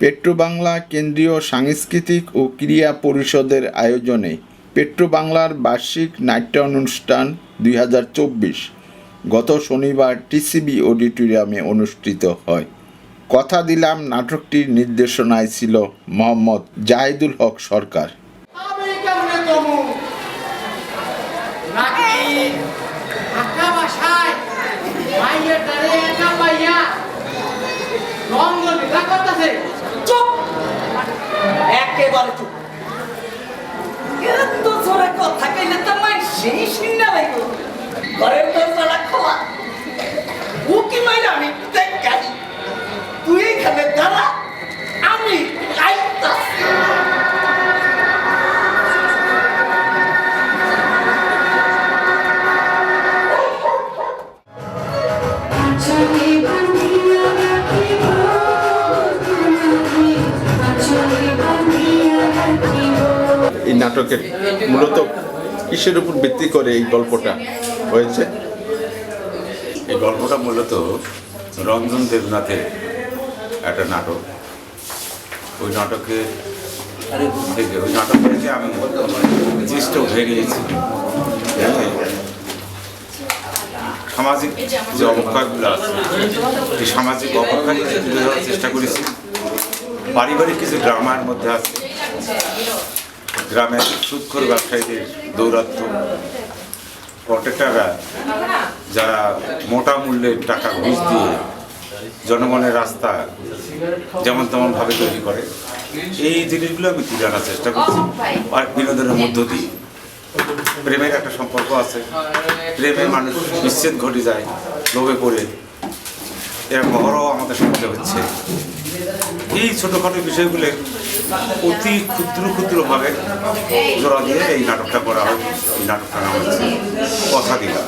পেট্রোবাংলা কেন্দ্রীয় সাংস্কৃতিক ও ক্রীড়া পরিষদের আয়োজনে পেট্রোবাংলার বার্ষিক নাট্য অনুষ্ঠান দুই গত শনিবার টিসিবি অডিটোরিয়ামে অনুষ্ঠিত হয়। কথা দিলাম নাটকটির নির্দেশনায় ছিল মোহাম্মদ জাহিদুল হক সরকার। একেবারে চুপ এত জোরে কথা কইলে তো মাই সেই শুননা লাগল ঘরের দরজাটা খোলা। উকি মাইরা আমি দেখাই তুই এখানে দাঁড়া, আমি আইতাছি। বাঁধিয়া নাটকের মূলত কিসের উপর ভিত্তি করে এই গল্পটা হয়েছে? এই গল্পটা মূলত রঞ্জন দেবনাথের একটা নাটক। ওই নাটকে থেকে ওই নাটক থেকে আমি উঠে নিয়েছি যাতে সামাজিক যে অবক্ষয়গুলো আছে এই সামাজিক অবক্ষয়কে তুলে ধরার চেষ্টা করেছি। পারিবারিক কিছু ড্রামার মধ্যে আছে। গ্রামের সুৎখর ব্যবসায়ীদের দৌরাত্ম্য। প্রটেক্টাররা যারা মোটা মূল্যের টাকা ঘুষ দিয়ে জনগণের রাস্তা যেমন তেমন ভাবে তৈরি করে, এই জিনিসগুলো আমি তুলে আনার চেষ্টা করছি। আর বিনোদনের মধ্য দিয়ে প্রেমের একটা সম্পর্ক আছে। প্রেমে মানুষ বিচ্ছেদ ঘটে যায়, লোভে পড়ে। এর মহরও আমাদের সমাজে হচ্ছে। এই ছোটোখাটো বিষয়গুলো অতি ক্ষুদ্র ক্ষুদ্রভাবে জোড়া দিয়ে এই নাটকটা করা হয়, এই নাটকটার নাম হচ্ছে কথা দিলা